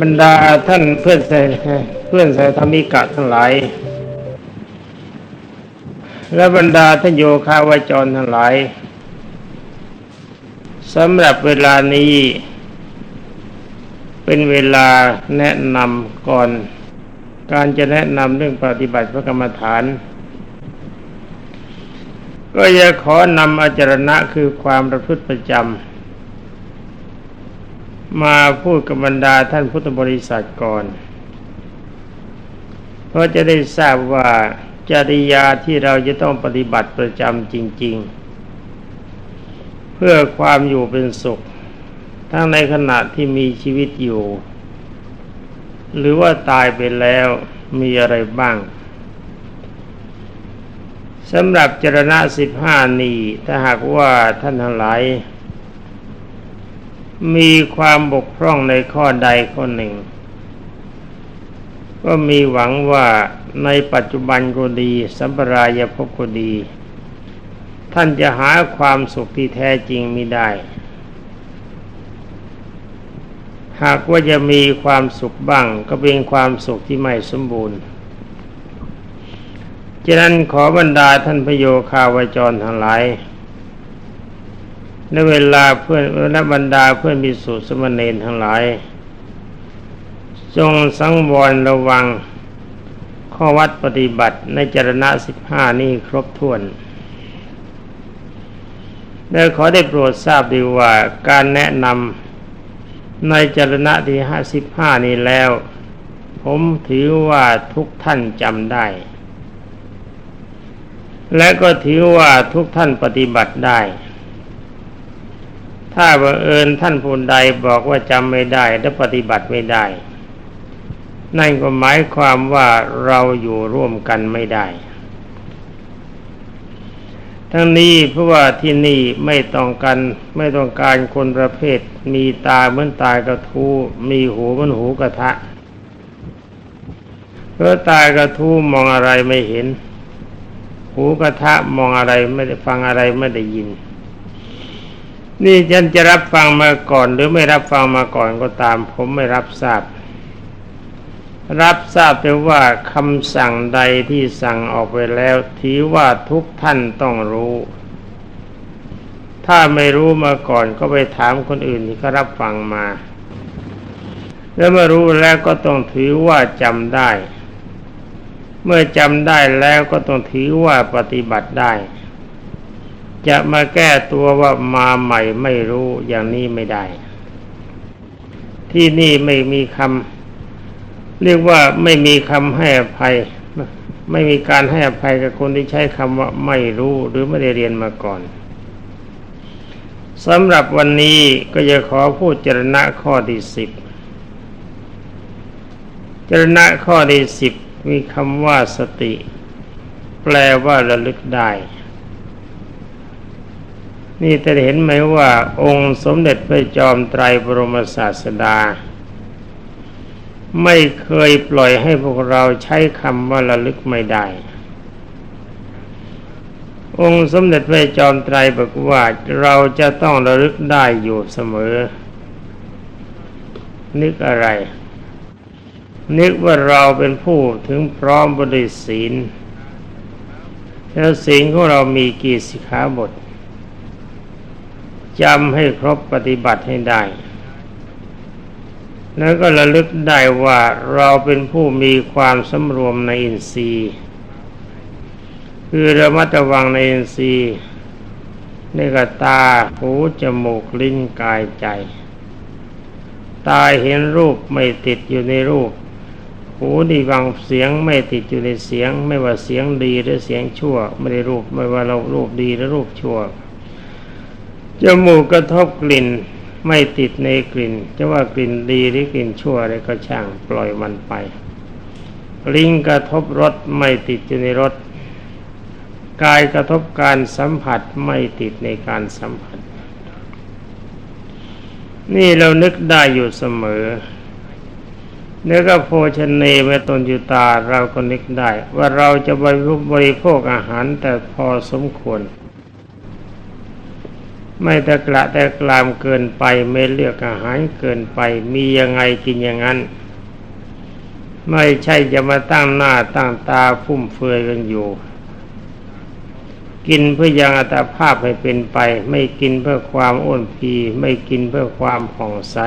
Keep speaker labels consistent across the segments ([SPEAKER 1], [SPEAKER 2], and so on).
[SPEAKER 1] บรรดาท่านเพื่อนสายเพื่อนสายธรรมิกะทั้งหลาย และบรรดาท่านโยคาวาจรทั้งหลายสำหรับเวลานี้ เป็นเวลาแนะนำก่อน การจะแนะนำเรื่องปฏิบัติพระกรรมฐาน ก็จะขอนำอาจารณะคือความประพฤติประจำ มาพูดกับบรรดาท่านพุทธบริษัทก่อน เพราะจะได้ทราบว่าจริยาที่เราจะต้องปฏิบัติประจำจริง ๆ เพื่อความอยู่เป็นสุข ทั้งในขณะที่มีชีวิตอยู่ หรือว่าตายไปแล้วมีอะไรบ้างสำหรับจรณะสิบห้านี้ถ้าหากว่าท่านทั้งหลาย มีความบกพร่องในข้อใดข้อหนึ่ง ก็มีหวังว่าในปัจจุบันก็ดีสัมปรายภพก็ดี ท่านจะหาความสุขที่แท้จริงไม่ได้ หากว่าจะมีความสุขบ้าง ก็เป็นความสุขที่ไม่สมบูรณ์ฉะนั้นขอบรรดาท่านพโยคาวจรทั้งหลาย ในเวลาเพื่อนและบรรดาเพื่อนมีสุสมณเณรทั้งหลาย จงสังวรระวังข้อวัดปฏิบัติในจรณะสิบห้านี้ครบถ้วนและขอได้โปรดทราบดีว่าการแนะนำในจรณะที่ห้าสิบห้านี้แล้ว ผมถือว่าทุกท่านจำได้ และก็ถือว่าทุกท่านปฏิบัติได้ ถ้าบังเอิญท่านผู้ใดบอกว่าจำไม่ได้และปฏิบัติไม่ได้ นั่นก็หมายความว่าเราอยู่ร่วมกันไม่ได้ ทั้งนี้เพราะว่าที่นี่ไม่ต้องการไม่ต้องการคนประเภท มีตาเหมือนตากระทู้มีหูเหมือนหูกระทะเพราะตากระทู้มองอะไรไม่เห็น หูกระทะมองอะไรไม่ได้ฟังอะไรไม่ได้ยิน นี่ฉันจะรับฟังมาก่อน หรือไม่รับฟังมาก่อนก็ตาม ผมไม่รับทราบ รับทราบแต่ว่าคำสั่งใดที่สั่งออกไปแล้วถือว่าทุกท่านต้องรู้ ถ้าไม่รู้มาก่อนก็ไปถามคนอื่นที่เขารับฟังมา แล้วเมื่อรู้แล้วก็ต้องถือว่าจำได้ เมื่อจำได้แล้วก็ต้องถือว่าปฏิบัติได้ จะมาแก้ตัวว่ามาใหม่ไม่รู้อย่างนี้ไม่ได้ ที่นี่ไม่มีคำเรียกว่าไม่มีคำให้อภัย ไม่มีการให้อภัยกับคนที่ใช้คำว่าไม่รู้หรือไม่ได้เรียนมาก่อนสำหรับวันนี้ก็จะขอพูดจรณะข้อที่สิบจรณะข้อที่สิบมีคำว่าสติ แปลว่าระลึกได้ นี่จะเห็นไหมว่า องค์สมเด็จพระจอมไตรบรมศาสดา ไม่เคยปล่อยให้พวกเราใช้คำว่าระลึกไม่ได้ องค์สมเด็จพระจอมไตรบอกว่าเราจะต้องระลึกได้อยู่เสมอ นึกอะไร นึกว่าเราเป็นผู้ถึงพร้อมบริศีลแล้วศีลของเรามีกี่สิกขาบท จำให้ครบปฏิบัติให้ได้ แล้วก็ระลึกได้ว่าเราเป็นผู้มีความสำรวมในอินทรีย์ คือระมัดระวังในอินทรีย์ในกตา หู จมูก ลิ้น กายใจ ตาเห็นรูปไม่ติดอยู่ในรูป หูได้ฟังเสียงไม่ติดอยู่ในเสียง ไม่ว่าเสียงดีหรือเสียงชั่ว ไม่ได้รูป ไม่ว่าเรารูปดีหรือรูปชั่ว จมูกกระทบกลิ่นไม่ติดในกลิ่น จะว่ากลิ่นดีหรือกลิ่นชั่วอะไรก็ช่างปล่อยมันไป ลิ้นกระทบรสไม่ติดอยู่ในรสกายกระทบการสัมผัสไม่ติดในการสัมผัส นี่เรานึกได้อยู่เสมอเนื้อก็โภชเนเมตนยุตาเราก็นึกได้ ว่าเราจะบริโภคอาหารแต่พอสมควร ไม่ตะกระแต่กลามเกินไป ไม่เลือกอาหารเกินไป มียังไงกินอย่างนั้น ไม่ใช่จะมาตั้งหน้าตั้งตาฟุ่มเฟือยกันอยู่ กินเพื่อยังอัตภาพให้เป็นไป ไม่กินเพื่อความอ้วนพีไม่กินเพื่อความผ่องใส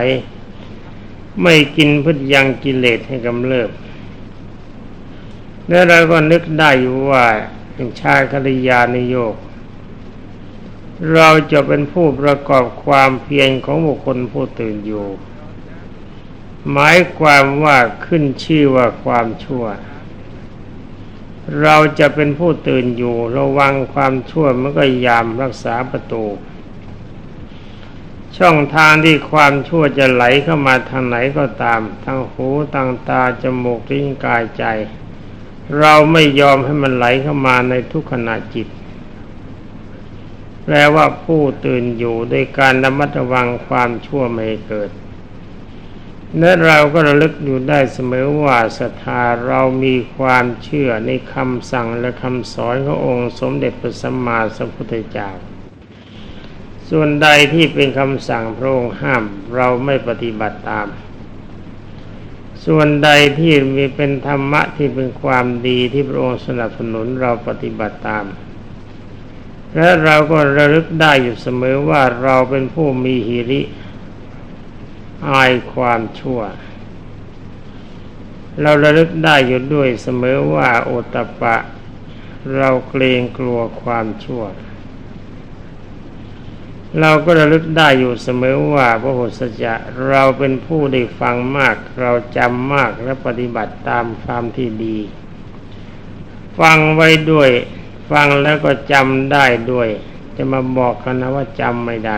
[SPEAKER 1] ไม่กินเพื่อยังกิเลสให้กำเริบแล้วเราก็นึกได้อยู่ว่าเป็นชาคริยานิโยก เราจะเป็นผู้ประกอบความเพียรของบุคคลผู้ตื่นอยู่ หมายความว่าขึ้นชื่อว่าความชั่ว เราจะเป็นผู้ตื่นอยู่ ระวังความชั่วมันก็ยามรักษาประตู ช่องทางที่ความชั่วจะไหลเข้ามาทางไหนก็ตาม ทางหูทางตาจมูกลิ้นกายใจ เราไม่ยอมให้มันไหลเข้ามาในทุกขณะจิต แปลว่าผู้ตื่นอยู่โดยการระมัดระวังความชั่วไม่เกิดและเราก็ระลึกอยู่ได้เสมอว่าศรัทธาเรามีความเชื่อในคำสั่งและคำสอนขององค์สมเด็จพระสัมมาสัมพุทธเจ้า ส่วนใดที่เป็นคำสั่งพระองค์ห้ามเราไม่ปฏิบัติตาม ส่วนใดที่มีเป็นธรรมะที่เป็นความดีที่พระองค์สนับสนุนเราปฏิบัติตาม และเราก็ระลึกได้อยู่เสมอว่าเราเป็นผู้มีหิริ อายความชั่ว เราระลึกได้อยู่ด้วยเสมอว่าโอตปะ เราเกรงกลัวความชั่ว เราก็ระลึกได้อยู่เสมอว่าพระโหสจะเราเป็นผู้ได้ฟังมาก เราจำมากและปฏิบัติตามความที่ดี ฟังไว้ด้วย ฟังแล้วก็จำได้ด้วย จะมาบอกกันนะว่าจำไม่ได้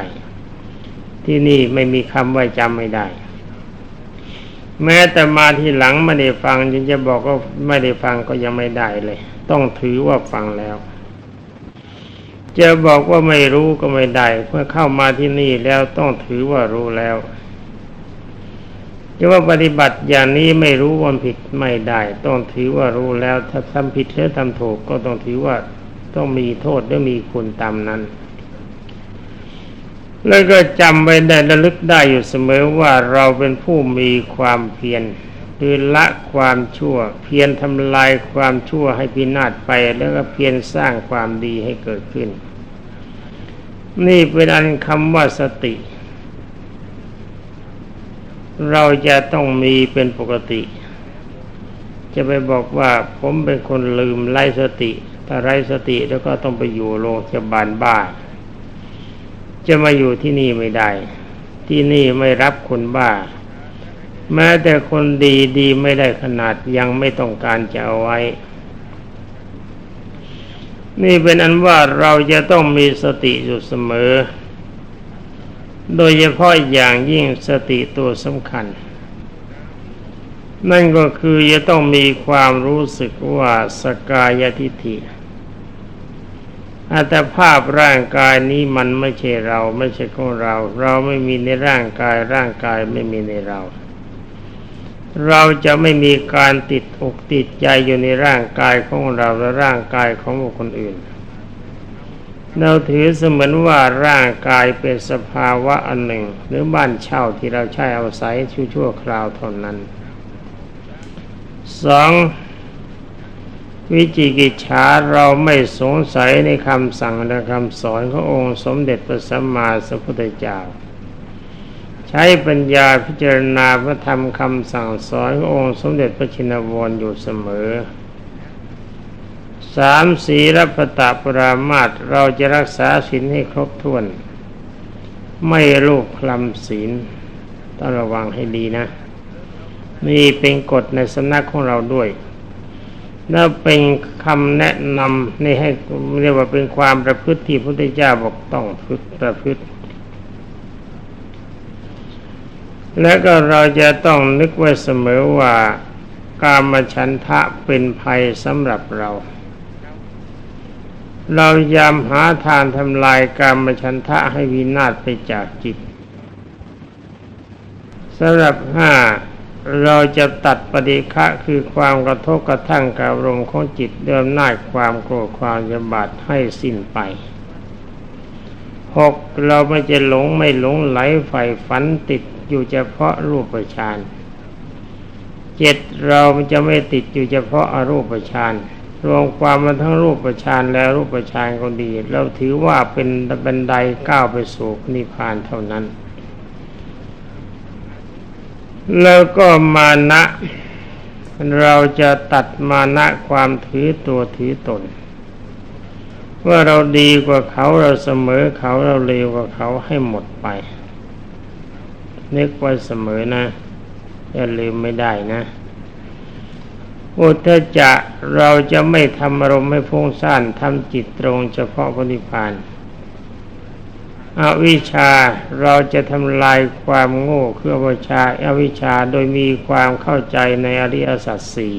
[SPEAKER 1] ที่นี่ไม่มีคำว่าจำไม่ได้ แม้แต่มาที่หลังไม่ได้ฟังยังจะบอกว่าไม่ได้ฟังก็ยังไม่ได้เลย ต้องถือว่าฟังแล้วจะบอกว่าไม่รู้ก็ไม่ได้ เมื่อเข้ามาที่นี่แล้วต้องถือว่ารู้แล้ว จะว่าปฏิบัติอย่างนี้ไม่รู้ว่าผิดไม่ได้ ต้องถือว่ารู้แล้วถ้าทำผิดหรือทำถูกก็ต้องถือว่าต้องมีโทษหรือมีคุณตามนั้น แล้วก็จำไว้ได้ระลึกได้อยู่เสมอว่าเราเป็นผู้มีความเพียรคือละความชั่ว เพียรทำลายความชั่วให้พินาศไป แล้วก็เพียรสร้างความดีให้เกิดขึ้น นี่เป็นอันคำว่าสติ เราจะต้องมีเป็นปกติ จะไปบอกว่าผมเป็นคนลืมไร้สติ ถ้าไร้สติแล้วก็ต้องไปอยู่โรงพยาบาลบ้า จะมาอยู่ที่นี่ไม่ได้ ที่นี่ไม่รับคนบ้า แม้แต่คนดีดีไม่ได้ขนาดยังไม่ต้องการจะเอาไว้ นี่เป็นอันว่าเราจะต้องมีสติอยู่เสมอ โดยเฉพาะอย่างยิ่งสติตัวสำคัญ นั่นก็คือจะต้องมีความรู้สึกว่าสกายทิฏฐิอัตภาพร่างกายนี้มันไม่ใช่เราไม่ใช่ของเรา เราไม่มีในร่างกายร่างกายไม่มีในเรา เราจะไม่มีการติดอกติดใจอยู่ในร่างกายของเราและร่างกายของบุคคลอื่น เราถือเสมือนว่าร่างกายเป็นสภาวะอันหนึ่ง หรือบ้านเช่าที่เราใช้อาศัยชั่วคราวเท่านั้นสองวิจิกิจฉาเราไม่สงสัยในคำสั่งและคำสอนขององค์สมเด็จพระสัมมาสัมพุทธเจ้า ใช้ปัญญาพิจารณาพระธรรมคำสั่งสอนขององค์สมเด็จพระชินวรอยู่เสมอ สามสีรัพตาปรามาตเราจะรักษาศีลให้ครบถ้วน ไม่ลูกคลำศีลต้องระวังให้ดีนะ นี่เป็นกฎในสำนักของเราด้วยแล้วเป็นคำแนะนำนี่ให้เรียกว่าเป็นความประพฤติที่พระพุทธเจ้าบอกต้องฝึกประพฤติ แล้วก็เราจะต้องนึกไว้เสมอว่า การมาชันทะเป็นภัยสำหรับเรา เรายามหาทานทำลายการมาชันทะให้วินาศไปจากจิตสำหรับห้าเราจะตัดปฏิฆะคือความกระทบกระทั่งกับอารมของจิตเดิมหน้าความโกรธความยบาดให้สิ้นไปหกเราไม่จะหลงไม่หลงไหลใฝ่ฝันติดอยู่เฉพาะรูปฌานเจ็ดเราจะไม่ติดอยู่เฉพาะอรูปฌาน รวมความมาทั้งรูปฌานและรูปฌานก็ดีเราถือว่าเป็นบันไดก้าวไปสู่นิพพานเท่านั้น แล้วก็มานะเราจะตัดมานะความถือตัวถือตน ว่าเราดีกว่าเขาเราเสมอเขาเราเลวกว่าเขาให้หมดไปนึกไว้เสมอนะอย่าลืมไม่ได้นะ อุทจะเราจะไม่ทำอารมณ์ให้ฟุ้งซ่านทำจิตตรงเฉพาะพระนิพพานอวิชชาเราจะทำลายความโง่คืออวิชาอวิชชาโดยมีความเข้าใจในอริยสัจสี่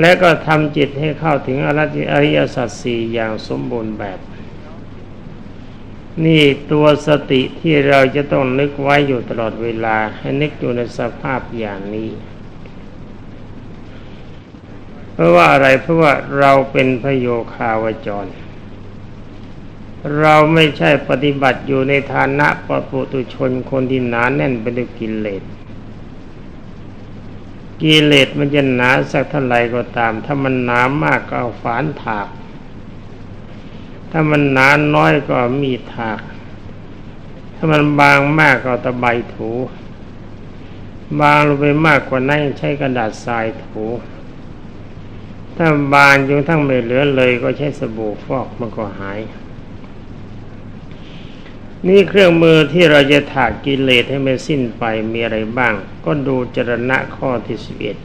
[SPEAKER 1] และก็ทำจิตให้เข้าถึงอริยสัจสี่อย่างสมบูรณ์แบบ นี่ตัวสติที่เราจะต้องนึกไว้อยู่ตลอดเวลาให้นึกอยู่ในสภาพอย่างนี้ ราะว่าอะไรเพราะว่าเราเป็นพโยคาวจร เราไม่ใช่ปฏิบัติอยู่ในฐานะปปุตุชนคนที่หนาแน่นไปด้วยกิเลสกิเลสมันจะหนาสักเท่าไหร่ก็ตาม ถ้ามันหนามากก็เอาฝานถาก ถ้ามันหนาน้อยก็มีถาก ถ้ามันบางมากก็ตะไบถู บางลงไปมากกว่านั้นใช้กระดาษทรายถู ถ้าบางจนทั้งไม่เหลือเลยก็ใช้สบู่ฟอกมันก็หาย นี่เครื่องมือที่เราจะถากกิเลสให้มันสิ้นไปมีอะไรบ้าง ก็ดูจรณะข้อที่สิบเอ็ด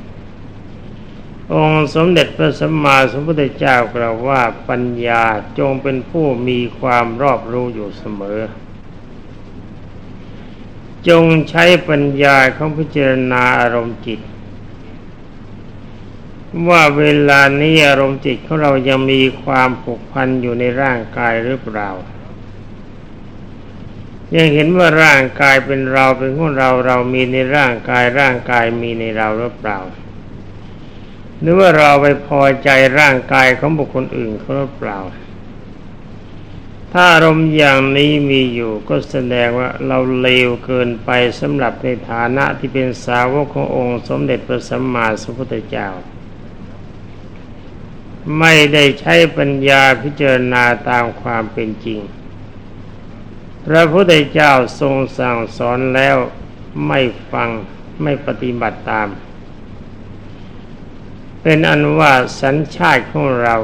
[SPEAKER 1] องค์สมเด็จพระสัมมาสัมพุทธเจ้ากล่าวว่าปัญญาจงเป็นผู้มีความรอบรู้อยู่เสมอ จงใช้ปัญญาของพิจารณาอารมณ์จิต ว่าเวลานี้อารมณ์จิตของเรายังมีความผูกพันอยู่ในร่างกายหรือเปล่า ยังเห็นว่าร่างกายเป็นเราเป็นของเราเรามีในร่างกายร่างกายมีในเราหรือเปล่า หรือว่าเราไปพอใจร่างกายของบุคคลอื่นเขาหรือเปล่า ถ้าอารมณ์อย่างนี้มีอยู่ก็แสดงว่าเราเลวเกินไปสำหรับในฐานะที่เป็นสาวกขององค์ สมเด็จพระสัมมาสัมพุทธเจ้า ไม่ได้ใช้ปัญญาพิจารณาตามความเป็นจริง พระพุทธเจ้าทรงสั่งสอนแล้วไม่ฟังไม่ปฏิบัติตาม เป็นอันว่าสัญชาติของเรา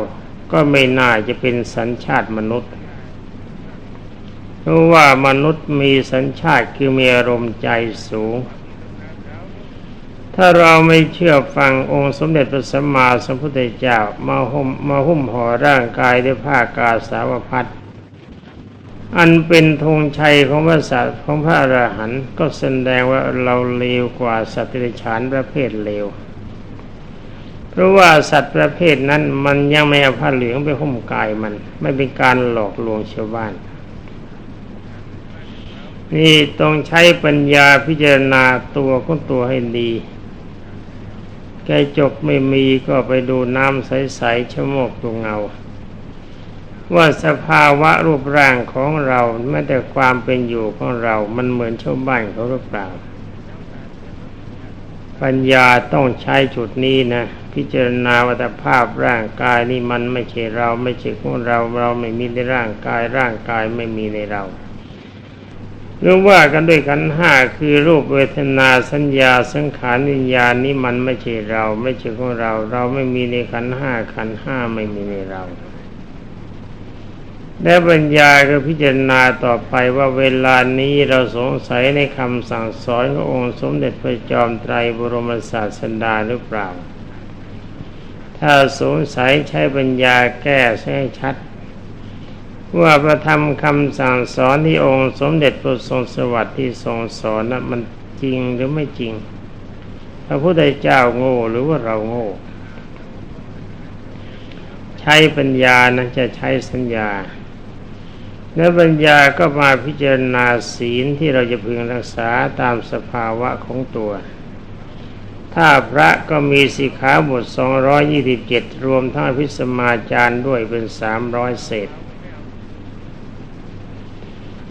[SPEAKER 1] ก็ไม่น่าจะเป็นสัญชาติมนุษย์เพราะว่ามนุษย์มีสัญชาติคือมีอารมณ์ใจสูง ถ้าเราไม่เชื่อฟังองค์สมเด็จพระสัมมาสัมพุทธเจ้ามาหุ้มมาหุ้มห่อร่างกายด้วยผ้ากาสาวพัดอันเป็นธงชัยของพระสัตว์ของพระอรหันต์ก็แสดงว่าเราเลวกว่าสัตว์เดรัจฉานประเภทเลว เพราะว่าสัตว์ประเภทนั้นมันยังไม่เอาผ้าเหลืองไปหุ้มกายมัน ไม่เป็นการหลอกลวงชาวบ้าน นี่ต้องใช้ปัญญาพิจารณาตัวของตัวให้ดี แกจกไม่มีก็ไปดูน้ำใสๆชะโมกดูเงา ว่าสภาวะรูปร่างของเราแม้แต่ความเป็นอยู่ของเรามันเหมือนชาวบ้านเขาหรือเปล่า ปัญญาต้องใช้จุดนี้นะ พิจารณาวัตภาพร่างกายนี่มันไม่ใช่เราไม่ใช่ของเราเราไม่มีในร่างกายร่างกายไม่มีในเรา เรื่องว่ากันด้วยขันห้าคือรูปเวทนาสัญญาสังขารวิญญาณนี่มันไม่ใช่เรา ไม่ใช่ของเรา เราไม่มีในขันห้าขันห้าไม่มีในเราและบรรยายก็พิจารณาต่อไปว่าเวลานี้เราสงสัยในคำสั่งสอนขององค์สมเด็จพระจอมไตรบรมศาสดาหรือเปล่า ถ้าสงสัยใช้ปัญญาแก้ให้ชัด ว่าพระธรรมคำสั่งสอนที่องค์สมเด็จพระทรงสวัสดิ์ที่ทรงสอนนะมันจริงหรือไม่จริง พระพุทธเจ้าโง่หรือว่าเราโง่ ใช้ปัญญานะจะใช้สัญญา และปัญญาก็มาพิจารณาศีลที่เราจะพึงรักษาตามสภาวะของตัว ถ้าพระก็มีสิขาบท 227 รวมทั้งพิสมาจารย์ด้วยเป็น 300 เศษ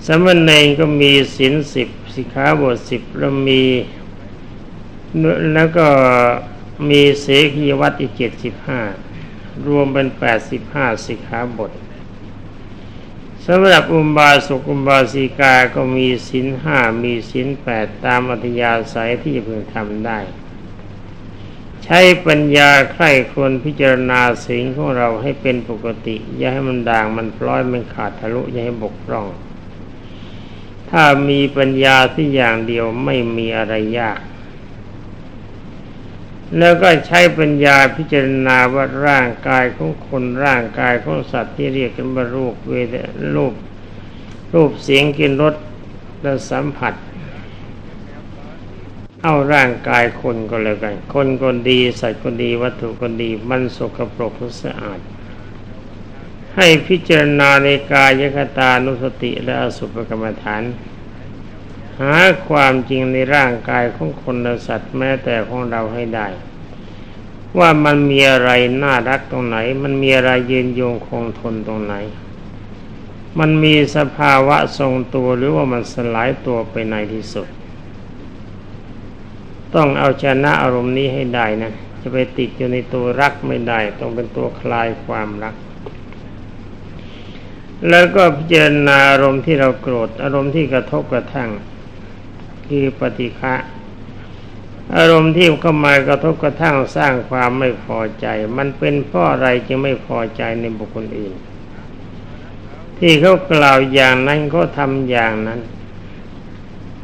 [SPEAKER 1] สมณเณรก็มีศีลสิบสิกขาบทสิบแล้วมีแล้วก็มีเสขียวัตอีกเจ็ดสิบห้ารวมเป็นแปดสิบห้าสิกขาบทสำหรับอุบาสกอุบาสิกาก็มีศีลห้ามีศีลแปดตามอัธยาศัยที่จะพึงทำได้ ใช้ปัญญาใคร่ควรพิจารณาสิ่งของเราให้เป็นปกติ อย่าให้มันด่างมันพร้อยมันขาดทะลุอย่าให้บกพร่อง ถ้ามีปัญญาที่อย่างเดียวไม่มีอะไรยาก แล้วก็ใช้ปัญญาพิจารณาว่าร่างกายของคนร่างกายของสัตว์ที่เรียกกันว่ารูปเวทรูป รูปเสียงกินรสและสัมผัส เอาร่างกายคนก็แล้วกัน คนคนดีสัตว์คนดีวัตถุคนดีมันสกปรกหรือสะอาด ให้พิจารณาในกายคตานุสติและอสุภกรรมฐาน หาความจริงในร่างกายของคนและสัตว์แม้แต่ของเราให้ได้ ว่ามันมีอะไรน่ารักตรงไหน มันมีอะไรยืนยงคงทนตรงไหน มันมีสภาวะทรงตัวหรือว่ามันสลายตัวไปในที่สุด ต้องเอาชนะอารมณ์นี้ให้ได้นะ จะไปติดอยู่ในตัวรักไม่ได้ ต้องเป็นตัวคลายความรัก แล้วก็พิจารณาอารมณ์ที่เราโกรธ อารมณ์ที่กระทบกระทั่งคือปฏิฆะอารมณ์ที่เข้ามากระทบกระทั่งสร้างความไม่พอใจ มันเป็นเพราะอะไรจึงไม่พอใจในบุคคลอื่น ที่เขากล่าวอย่างนั้นเขาทำอย่างนั้น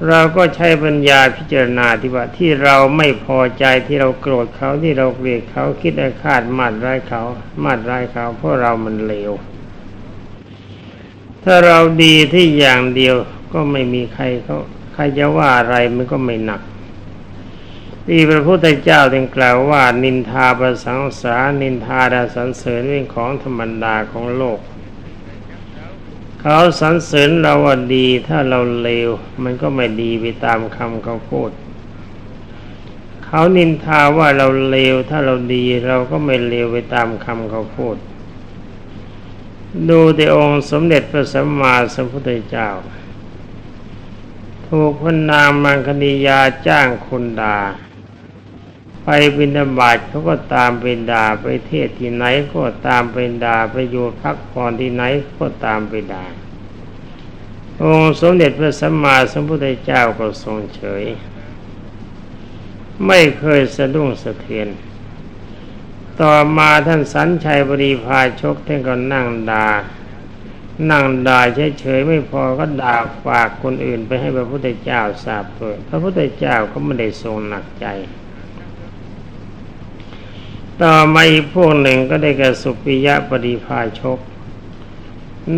[SPEAKER 1] เราก็ใช้ปัญญาพิจารณาที่ว่าที่เราไม่พอใจที่เราโกรธเขาที่เราเกลียดเขาคิดอาฆาตมาดร้ายเขามาดร้ายเขาเพราะเรามันเลว ถ้าเราดีที่อย่างเดียวก็ไม่มีใครเขาใครจะว่าอะไรมันก็ไม่หนักที่พระพุทธเจ้าจึงกล่าวว่า นินทาประสังสานินทาดาสันเสริญเป็นของธรรมดาของโลก เขาสรรเสริญเราว่าดีถ้าเราเลว มันก็ไม่ดีไปตามคำเขาพูดเขานินทาว่าเราเลวถ้าเราดีเราก็ไม่เลวไปตามคำเขาพูด ดูแต่องค์สมเด็จพระสัมมาสัมพุทธเจ้า ถูกพนนางมังคณียาจ้างคนด่าไปบินบาตเขาก็ตามไปด่าไปเทศที่ไหนก็ตามไปด่าไปอยู่พักผ่อนที่ไหนก็ตามไปด่าองค์สมเด็จพระสัมมาสัมพุทธเจ้าก็ทรงเฉย ไม่เคยสะดุ้งสะเทือน ต่อมาท่านสันชัยบริพาชกท่านก็นั่งด่านั่งด่าเฉยๆไม่พอก็ด่าฝากคนอื่นไปให้พระพุทธเจ้าทราบด้วยพระพุทธเจ้าก็ไม่ได้ทรงหนักใจ ต่อมาอีกพวกหนึ่งก็ได้แก่สุปิยะปริพาชก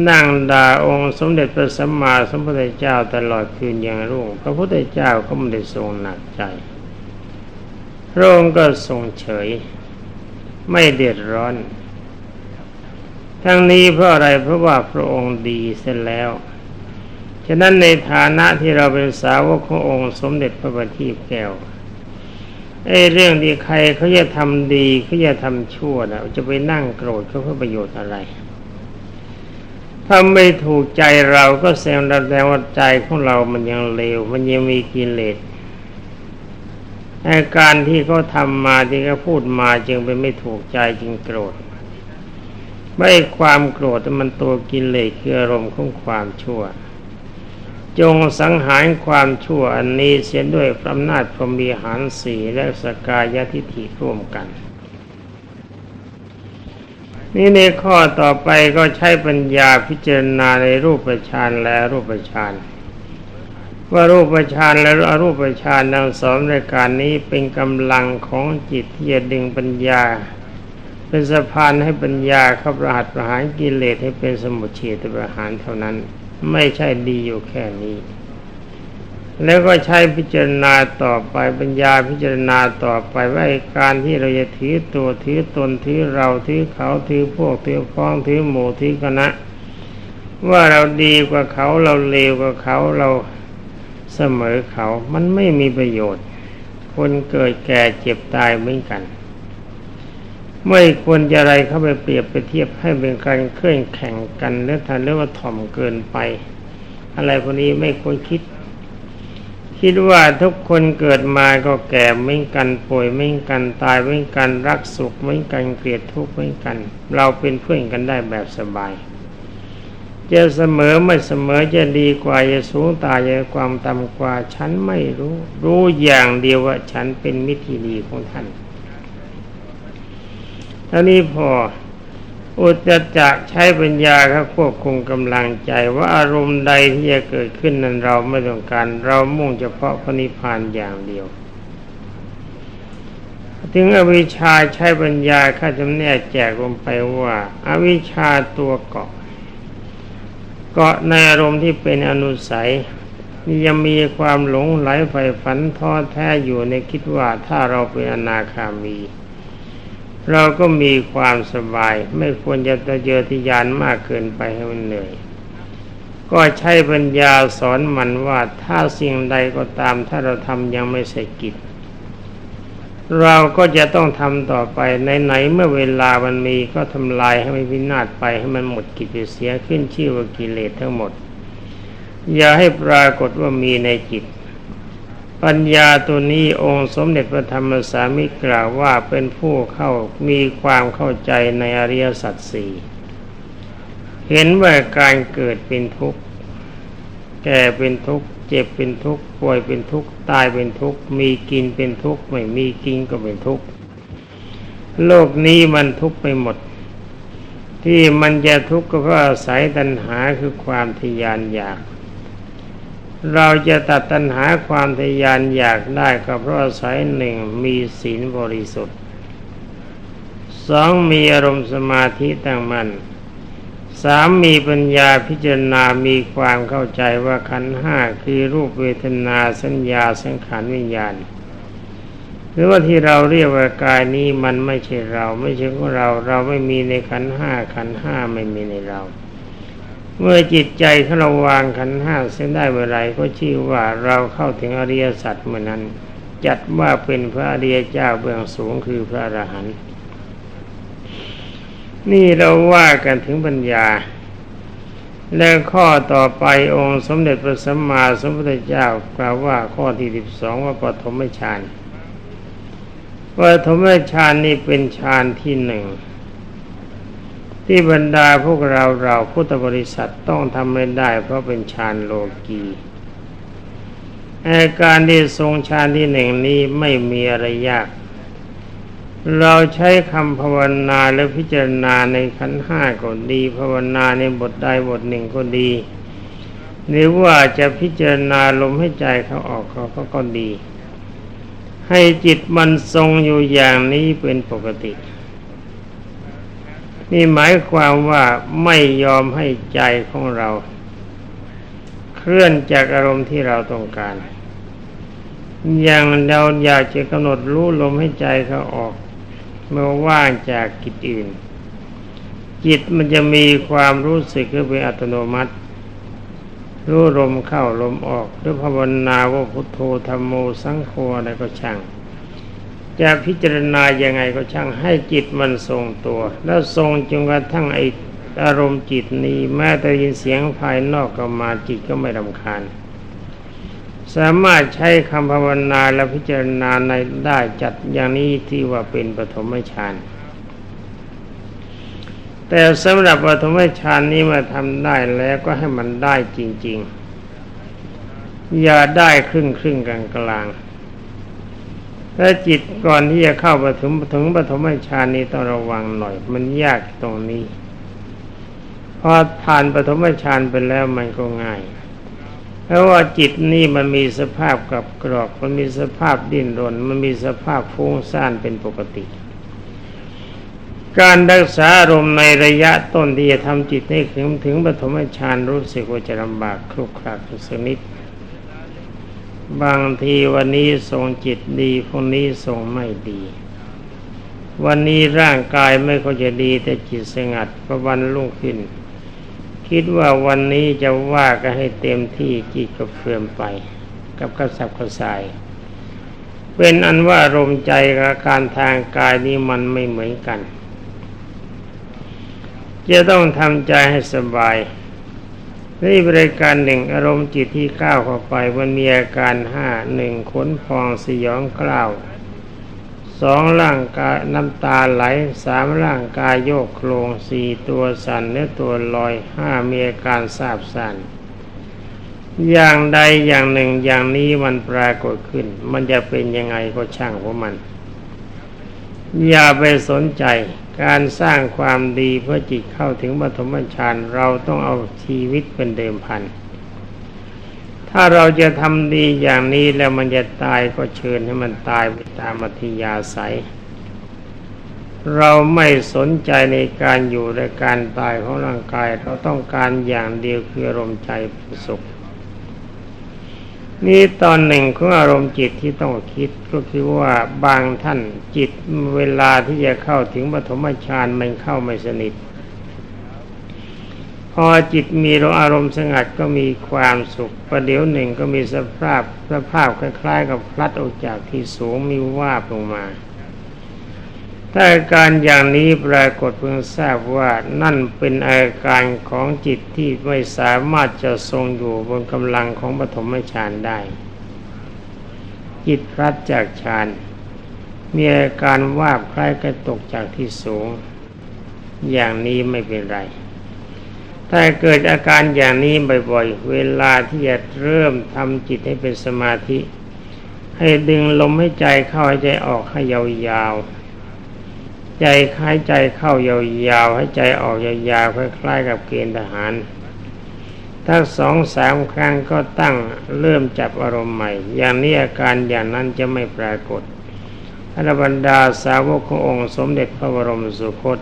[SPEAKER 1] นั่งด่าองค์สมเด็จพระสัมมาสัมพุทธเจ้าตลอดคืนอย่างรุ่ง พระพุทธเจ้าก็ไม่ได้ทรงหนักใจพระองค์ก็ทรงเฉย ไม่เดือดร้อน ทั้งนี้เพราะอะไรเพราะว่าพระองค์ดีเสร็จแล้ว ฉะนั้นในฐานะที่เราเป็นสาวกขององค์สมเด็จพระบัณฑิตแก้วไอ้เรื่องที่ใครเขาจะทำดีเขาจะทำชั่วนะจะไปนั่งโกรธเขาเพื่อประโยชน์อะไรถ้าไม่ถูกใจเราก็แสดงแสดงว่าใจของเรามันยังเลว มันยังมีกิเลส อาการที่เขาทำมาที่เขาพูดมาจึงเป็นไม่ถูกใจจึงโกรธ ไม่ความโกรธมันตัวกินเลสคืออารมณ์ของความชั่ว จงสังหารความชั่วอันนี้เสียด้วยอำนาจพรมีหารสีและสกายทิฐิร่วมกัน นี่ในข้อต่อไปก็ใช้ปัญญาพิจารณาในรูปฌานและรูปฌาน ว่ารูปฌานและอรูปฌานทั้งสองรายการนี้เป็นกำลังของจิตที่จะดึงปัญญา เป็นสะพานให้ปัญญาเข้าประหัตประหารกิเลสให้เป็นสมุทเฉตประหารเท่านั้น ไม่ใช่ดีอยู่แค่นี้ แล้วก็ใช้พิจารณาต่อไปปัญญาพิจารณาต่อไปว่าการที่เราจะถือตัวถือตนถือเราถือเขาถือพวกถือพ้องถือหมู่ถือคณะ ว่าเราดีกว่าเขาเราเลวกว่าเขาเรา เสมอเขามันไม่มีประโยชน์ คนเกิดแก่เจ็บตายเหมือนกัน ไม่ควรจะอะไรเข้าไปเปรียบไปเทียบให้เป็นการเคลื่อนแข่งกันแล้วทันเรียกว่าถ่อมเกินไป อะไรพวกนี้ไม่ควรคิด คิดว่าทุกคนเกิดมาก็แก่เหมือนกันป่วยเหมือนกันตายเหมือนกันรักสุขเหมือนกันเกลียดทุกข์เหมือนกัน เราเป็นเพื่อนกันได้แบบสบาย จะเสมอไม่เสมอจะดีกว่าจะสูงตายจะความต่ำกว่า ฉันไม่รู้ รู้อย่างเดียวว่าฉันเป็นมิตรที่ดีของท่านท่านี้พออุตจักใช้ปัญญาครับควบคุมกำลังใจว่าอารมณ์ใดที่จะเกิดขึ้นนั้นเราไม่ต้องการ เรามุ่งเฉพาะพระนิพพานอย่างเดียว ถึงอวิชชาใช้ปัญญาข้าจำแนกแจกลงไปว่าอาวิชชาตัวเกาะ เกาะในอารมณ์ที่เป็นอนุสัยยังมีความหลงไหลไฟฝันท้อแท้อยู่ในคิดว่าถ้าเราเป็นอนาคามี เราก็มีความสบาย ไม่ควรจะตะเยอทะยานมากเกินไปให้มันเหนื่อย ก็ใช้ปัญญาสอนมันว่าถ้าสิ่งใดก็ตามถ้าเราทำยังไม่เสร็จกิจ เราก็จะต้องทำต่อไปในไหนเมื่อเวลามันมีก็ทำลายให้มันพินาศไปให้มันหมดกิจเสียขึ้นชื่อว่ากิเลสทั้งหมด อย่าให้ปรากฏว่ามีในจิต ปัญญาตัวนี้องค์สมเด็จพระธรรมสามิกล่าวว่าเป็นผู้เข้ามีความเข้าใจในอริยสัจสี่เห็นว่าการเกิดเป็นทุกข์แก่เป็นทุกข์ เจ็บเป็นทุกข์ป่วยเป็นทุกข์ตายเป็นทุกข์มีกินเป็นทุกข์ไม่มีกินก็เป็นทุกข์โลกนี้มันทุกข์ไปหมด ที่มันจะทุกข์ก็เพราะอาศัยตัณหาคือความทยานอยาก เราจะตัดตัณหาความทยานอยากได้ก็เพราะอาศัยหนึ่งมีศีลบริสุทธิ์สองมีอารมณ์สมาธิตั้งมัน่น สามมีปัญญาพิจารณามีความเข้าใจว่าขันห้าคือรูปเวทนาสัญญาสังขารวิญญาณ หรือว่าที่เราเรียกว่ากายนี้มันไม่ใช่เราไม่ใช่ของเรา เราไม่มีในขันห้าขันห้าไม่มีในเรา เมื่อจิตใจของเราวางขันห้าเส้นได้เมื่อไรก็ชื่อว่าเราเข้าถึงอริยสัจเมื่อนั้น จัดว่าเป็นพระอริยเจ้าเบื้องสูงคือพระอรหันต์ นี่เราว่ากันถึงปัญญา และข้อต่อไปองค์สมเด็จพระสัมมาสัมพุทธเจ้ากล่าวว่าข้อที่สิบสองว่าปฐมฌานปฐมฌานนี่เป็นฌานที่หนึ่งที่บรรดาพวกเราเราพุทธบริษัทต้องทำไม่ได้เพราะเป็นฌานโลกีอาการที่ทรงฌานที่หนึ่งนี้ไม่มีอะไรยาก เราใช้คำภาวนาและพิจารณาในขันห้าก็ดี ภาวนาในบทใดบทหนึ่งก็ดี หรือว่าจะพิจารณาลมให้ใจเขาออกเขาก็ดี ให้จิตมันทรงอยู่อย่างนี้เป็นปกติ นี่หมายความว่าไม่ยอมให้ใจของเรา เคลื่อนจากอารมณ์ที่เราต้องการอย่างเราอยากจะกำหนดรู้ลมให้ใจเขาออก เมื่อว่างจากกิจอื่น จิตมันจะมีความรู้สึกขึ้นเป็นอัตโนมัติ รู้ลมเข้าลมออกหรือภาวนาว่าพุทโธธรรมโมสังโฆอะไรก็ช่าง จะพิจารณายังไงก็ช่างให้จิตมันทรงตัว แล้วทรงจนกระทั่งไออารมณ์จิตนี้แม้แต่ยินเสียงภายนอกก็มาจิตก็ไม่รำคาญ สามารถใช้คำภาวนาและพิจารณาในได้จัดอย่างนี้ที่ว่าเป็นปฐมฌานแต่สำหรับปฐมฌานนี้มาทำได้แล้วก็ให้มันได้จริง ๆ อย่าได้ครึ่งครึ่งกลางกลางถ้าจิตก่อนที่จะเข้าปฐมถึงปฐมฌานนี้ต้องระวังหน่อย มันยากตรงนี้ พอผ่านปฐมฌานไปแล้วมันก็ง่าย เพราะว่าจิตนี่มันมีสภาพกับกรอก มันมีสภาพดิ้นรน มันมีสภาพฟุ้งซ่านเป็นปกติ การรักษาอารมณ์ในระยะต้นที่จะทำจิตให้ถึงถึงปฐมฌานรู้สึกว่าจะลำบากคลุกคลักสักนิด บางทีวันนี้ทรงจิตดีพรุ่งนี้ทรงไม่ดี วันนี้ร่างกายไม่ค่อยจะดีแต่จิตสงัดพอวันรุ่งขึ้น คิดว่าวันนี้จะว่าก็ให้เต็มที่จิตก็เฟื่อมไป กับกระสับกระส่ายเป็นอันว่าลมใจกับการทางกายนี้มันไม่เหมือนกัน จะต้องทำใจให้สบายนี่บริการหนึ่งอารมณ์จิตที่ก้าวเข้าไปมันมีอาการห้าหนึ่งขนพองสยองกล้าว สองร่างกายน้ำตาไหลสามร่างกายโยกโครงสี่ตัวสั่นเนื้อตัวลอยห้ามีอาการทราบสั่นอย่างใดอย่างหนึ่งอย่างนี้มันปรากฏขึ้น มันจะเป็นยังไงก็ช่างของมัน อย่าไปสนใจการสร้างความดีเพื่อจิตเข้าถึงปฐมฌานเราต้องเอาชีวิตเป็นเดิมพัน ถ้าเราจะทำดีอย่างนี้แล้วมันจะตายก็เชิญให้มันตายไปตามอัธยาศัย เราไม่สนใจในการอยู่ในการตายของร่างกาย เราต้องการอย่างเดียวคืออารมณ์ใจเป็นสุข นี่ตอนหนึ่งของอารมณ์จิตที่ต้องคิดก็คือว่าบางท่านจิตเวลาที่จะเข้าถึงปฐมฌานมันเข้าไม่สนิท พอจิตมีอารมณ์สงัดก็มีความสุข ประเดี๋ยวหนึ่งก็มีสภาพสภาพคล้ายๆ กับพลัดออกจากที่สูงมีวาบลงมา ถ้าอาการอย่างนี้ปรากฏเพิ่งทราบว่านั่นเป็นอาการของจิตที่ไม่สามารถจะทรงอยู่บนกำลังของปฐมฌานได้ จิตพลัดจากฌานมีอาการวาบคล้ายกับตกจากที่สูง อย่างนี้ไม่เป็นไร ถ้าเกิดอาการอย่างนี้บ่อยๆ เวลาที่จะเริ่มทำจิตให้เป็นสมาธิ ให้ดึงลมให้ใจเข้าให้ใจออกให้ยาวๆ ใจหายใจเข้ายาวๆ ให้ใจออกยาวๆ คล้ายๆ กับเกณฑ์ทหาร ถ้าสองสามครั้งก็ตั้งเริ่มจับอารมณ์ใหม่ อย่างนี้อาการอย่างนั้นจะไม่ปรากฏอรบรรดาสาวกขององค์สมเด็จพระบรมสุคต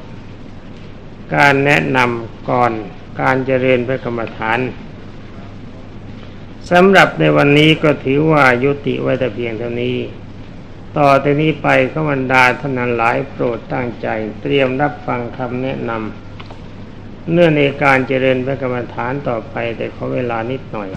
[SPEAKER 1] การแนะนำก่อน การเจริญพระกรรมฐานสำหรับในวันนี้ก็ถือว่ายุติไว้แต่เพียงเท่านี้ ต่อแต่นี้ไปก็บรรดาท่านนั้นหลายโปรดตั้งใจ เตรียมรับฟังคำแนะนำเนื่องในการเจริญพระกรรมฐานต่อไปแต่ขอเวลานิดหน่อย